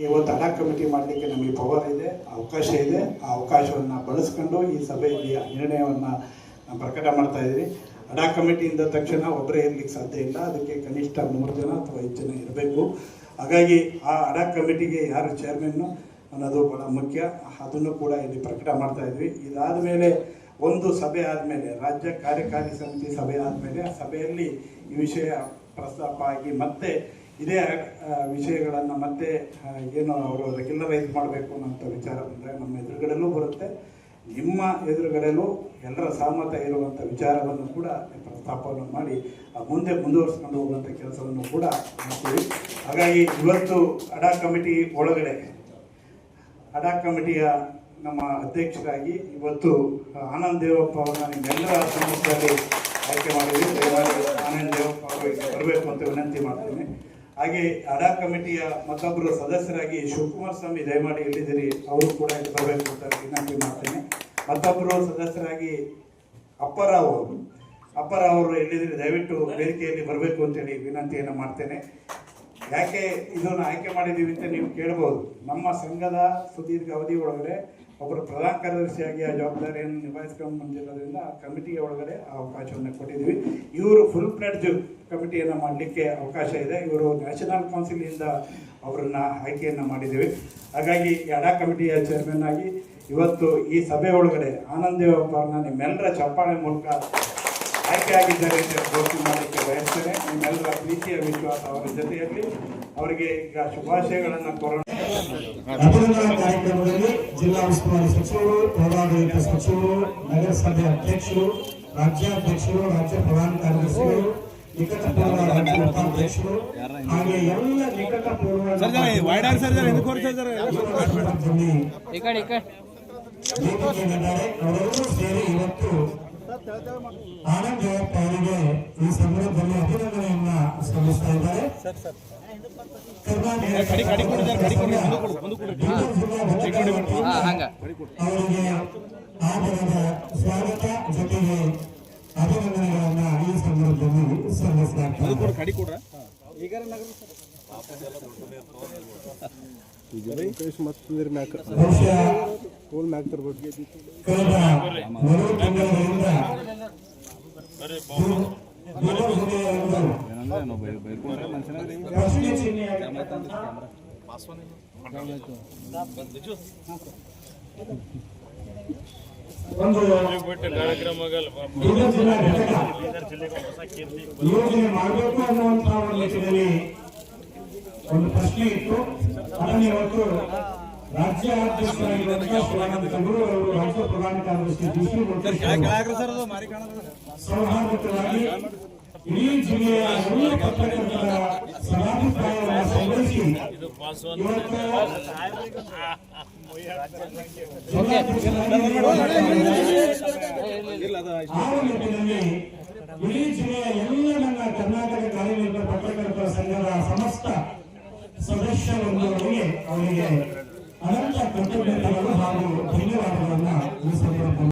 ಇವತ್ತು ಅಡಾ ಕಮಿಟಿ ಮಾಡಲಿಕ್ಕೆ ನಮಗೆ ಪವರ್ ಇದೆ, ಅವಕಾಶ ಇದೆ. ಆ ಅವಕಾಶವನ್ನು ಬಳಸ್ಕೊಂಡು ಈ ಸಭೆಯಲ್ಲಿ ನಿರ್ಣಯವನ್ನು ಪ್ರಕಟ ಮಾಡ್ತಾ ಇದ್ದೀವಿ. ಅಡಾ ಕಮಿಟಿಯಿಂದ ತಕ್ಷಣ ಒಬ್ಬರೇ ಇರಲಿಕ್ಕೆ ಸಾಧ್ಯ ಇಲ್ಲ. ಅದಕ್ಕೆ ಕನಿಷ್ಠ ಮೂರು ಜನ ಅಥವಾ ಐದು ಜನ ಇರಬೇಕು. ಹಾಗಾಗಿ ಆ ಅಡಾ ಕಮಿಟಿಗೆ ಯಾರು ಚೇರ್ಮನ್ನು ಅನ್ನೋದು ಬಹಳ ಮುಖ್ಯ. ಅದನ್ನು ಕೂಡ ಇಲ್ಲಿ ಪ್ರಕಟ ಮಾಡ್ತಾ ಇದ್ವಿ. ಇದಾದ ಮೇಲೆ ಒಂದು ಸಭೆ ಆದಮೇಲೆ, ರಾಜ್ಯ ಕಾರ್ಯಕಾರಿ ಸಮಿತಿ ಸಭೆ ಆದಮೇಲೆ ಆ ಸಭೆಯಲ್ಲಿ ಈ ವಿಷಯ ಪ್ರಸ್ತಾಪ ಆಗಿ ಮತ್ತೆ ಇದೇ ವಿಷಯಗಳನ್ನು ಮತ್ತೆ ಏನು ಅವರು ರೆಗ್ಯುಲರೈಸ್ ಮಾಡಬೇಕು ಅನ್ನೋಂಥ ವಿಚಾರ ಬಂದರೆ ನಮ್ಮ ಎದುರುಗಡೆಲೂ ಬರುತ್ತೆ. ನಿಮ್ಮ ಎದುರುಗಡೆಲೂ ಎಲ್ಲರ ಸಹಮತ ಇರುವಂಥ ವಿಚಾರವನ್ನು ಕೂಡ ಪ್ರಸ್ತಾಪವನ್ನು ಮಾಡಿ ಮುಂದೆ ಮುಂದುವರಿಸ್ಕೊಂಡು ಹೋಗುವಂಥ ಕೆಲಸವನ್ನು ಕೂಡ ಮಾಡ್ತೀವಿ. ಹಾಗಾಗಿ ಇವತ್ತು ಅಡಾ ಕಮಿಟಿ ಒಳಗಡೆ, ಅಡಾ ಕಮಿಟಿಯ ನಮ್ಮ ಅಧ್ಯಕ್ಷರಾಗಿ ಇವತ್ತು ಆನಂದ್ ದೇವಪ್ಪ ಅವರನ್ನ ನಿಮ್ಮೆಲ್ಲರ ಸಮ್ಮುಖದಲ್ಲಿ ಆಯ್ಕೆ ಮಾಡಿದ್ವಿ. ಬರಬೇಕು ಅಂತ ವಿನಂತಿ ಮಾಡ್ತೇನೆ. ಹಾಗೆ ಅಡಾ ಕಮಿಟಿಯ ಮತ್ತೊಬ್ಬರು ಸದಸ್ಯರಾಗಿ ಶಿವಕುಮಾರ್ ಸ್ವಾಮಿ, ದಯಮಾಡಿ ಹೇಳಿದಿರಿ ಅವರು ಕೂಡ ಇಲ್ಲಿ ಬರಬೇಕು ಅಂತ ವಿನಂತಿ ಮಾಡ್ತೇನೆ. ಮತ್ತೊಬ್ಬರು ಸದಸ್ಯರಾಗಿ ಅಪ್ಪರಾವ್ ಅವರು. ಅಪ್ಪರಾವ್ ಅವರು ಹೇಳಿದರೆ ದಯವಿಟ್ಟು ವೇದಿಕೆಯಲ್ಲಿ ಬರಬೇಕು ಅಂತೇಳಿ ವಿನಂತಿಯನ್ನು ಮಾಡ್ತೇನೆ. ಯಾಕೆ ಇದನ್ನು ಆಯ್ಕೆ ಮಾಡಿದ್ದೀವಿ ಅಂತ ನೀವು ಕೇಳ್ಬೋದು. ನಮ್ಮ ಸಂಘದ ಸುದೀರ್ಘ ಅವಧಿ ಒಳಗಡೆ ಒಬ್ಬರು ಪ್ರಧಾನ ಕಾರ್ಯದರ್ಶಿಯಾಗಿ ಆ ಜವಾಬ್ದಾರಿಯನ್ನು ನಿಭಾಯಿಸ್ಕೊಂಡು ಬಂದಿರೋದ್ರಿಂದ ಆ ಕಮಿಟಿಯ ಒಳಗಡೆ ಆ ಅವಕಾಶವನ್ನು ಕೊಟ್ಟಿದ್ದೀವಿ. ಇವರು ಫುಲ್ ಪ್ಲೇಡ್ಜ್ ಕಮಿಟಿಯನ್ನು ಮಾಡಲಿಕ್ಕೆ ಅವಕಾಶ ಇದೆ. ಇವರು ನ್ಯಾಷನಲ್ ಕೌನ್ಸಿಲಿಂದ ಅವರನ್ನು ಆಯ್ಕೆಯನ್ನು ಮಾಡಿದ್ದೀವಿ. ಹಾಗಾಗಿ ಅಡಾ ಕಮಿಟಿಯ ಚೇರ್ಮನ್ ಆಗಿ ಇವತ್ತು ಈ ಸಭೆ ಒಳಗಡೆ ಆನಂದ್ ದೇವಪ್ಪ ನಿಮ್ಮೆಲ್ಲರ ಚಪ್ಪಾಳೆ ಮೂಲಕ ಆಯ್ಕೆಯಾಗಿದ್ದಾರೆ ಅಂತ ಘೋಷಣೆ ಮಾಡಲಿಕ್ಕೆ ಬಯಸ್ತೇನೆ. ನಿಮ್ಮೆಲ್ಲರ ಪ್ರೀತಿಯ ವಿಶ್ವಾಸ ಅವರ ಜೊತೆಯಲ್ಲಿ. ಅವರಿಗೆ ಈಗ ಶುಭಾಶಯಗಳನ್ನು ಕೋರೋಣ ಅಭಿನಂದನಾ ಕಾರ್ಯಕ್ರಮದಲ್ಲಿ ಜಿಲ್ಲಾ ಉಸ್ತುವಾರಿ ಸಚಿವರು ಪೌರಾಡಳಿತ ಸಚಿವರು ನಗರಸಭೆ ಅಧ್ಯಕ್ಷರು ರಾಜ್ಯಾಧ್ಯಕ್ಷರು ರಾಜ್ಯ ಪ್ರಧಾನ ಕಾರ್ಯದರ್ಶಿಗಳು ನಿಕಟ ಪೂರ್ವ ರಾಜ್ಯ ಉಪಾಧ್ಯಕ್ಷರು ಹಾಗೆ ಎಲ್ಲ ನಿಕಟ ಪೂರ್ವ ವೇದಿಕೆಯಲ್ಲಿದ್ದಾರೆ. ಅವರೆಲ್ಲರೂ ಸೇರಿ ಇವತ್ತು ಆನಂದ್ ಜಯಪ್ಪ ಅವರಿಗೆ ಈ ಸಂದರ್ಭದಲ್ಲಿ ಅಭಿನಂದನೆಯನ್ನ ಸಲ್ಲಿಸ್ತಾ ಇದ್ದಾರೆ ಕರ್ನಾಟಕ ಕಡಿ ಕಡಿ ಕೊಡಿ ಸರ್ ಕಡಿ ಕೊಡಿ ಮುಂದೆ ಕೊಡು ಮುಂದೆ ಕೊಡಿ ಬೀದರ್ ಜಿಲ್ಲಾ ಘಟಕದ ಹಾ ಹಂಗ ಅವರಿಗೆ ಆದರದ ಸ್ವಾಗತ ಜೊತೆಗೆ ಅಭಿನಂದನೆಗಳನ್ನ ಈ ಸಂದರ್ಭದಲ್ಲಿ ಸಲ್ಲಿಸಲಾಗ್ತದೆ ಕೊಡು ಕಡಿ ಕೊಡ್ರ ಬಹುಶಃ ಕಳೆದ ಮೂರು ತಿಂಗಳಿಂದ ಬೀದರ್ ಜಿಲ್ಲೆಯ ಒಂದು ಪ್ರಶ್ನೆ ಚಿಹ್ನೆಯಾಗಿರ್ತಕ್ಕಂಥ ಒಂದು ಯೋಜನೆ ಮಾಡಬೇಕು ಅನ್ನುವಂತ ಒಂದು ಲೆಕ್ಕದಲ್ಲಿ ಒಂದು ಪ್ರಶ್ನೆ ಇತ್ತು. ಅದನ್ನು ಇವತ್ತು ರಾಜ್ಯ ಅಧ್ಯಕ್ಷರಾಗಿರುವಂತಹ ಶಿವಾನಂದ ಚಂದ್ರು ಅವರು ರಾಜ್ಯ ಪ್ರಧಾನ ಕಾರ್ಯದರ್ಶಿ ಸರ್ ಇಡೀ ಜಿಲ್ಲೆಯ ಎಲ್ಲ ಕಟ್ಟಡಗಳ ಸದಾಭಿಪ್ರಾಯವನ್ನು ಸಂಗ್ರಹಿಸಿ ಇವತ್ತು ಆ ನಿಟ್ಟಿನಲ್ಲಿ ಇಡೀ ಜಿಲ್ಲೆಯ ಎಲ್ಲ ನನ್ನ ಕರ್ನಾಟಕ ಕಾರ್ಯನಿರ್ವಹ ಪತ್ರಕರ್ತರ ಸಂಘದ ಸಮಸ್ತ ಸದಸ್ಯ ವರ್ಗಗಳಿಗೆ ಅವರಿಗೆ ಅನಂತ ಕೃತಜ್ಞತೆಗಳು ಹಾಗೂ ಧನ್ಯವಾದಗಳನ್ನು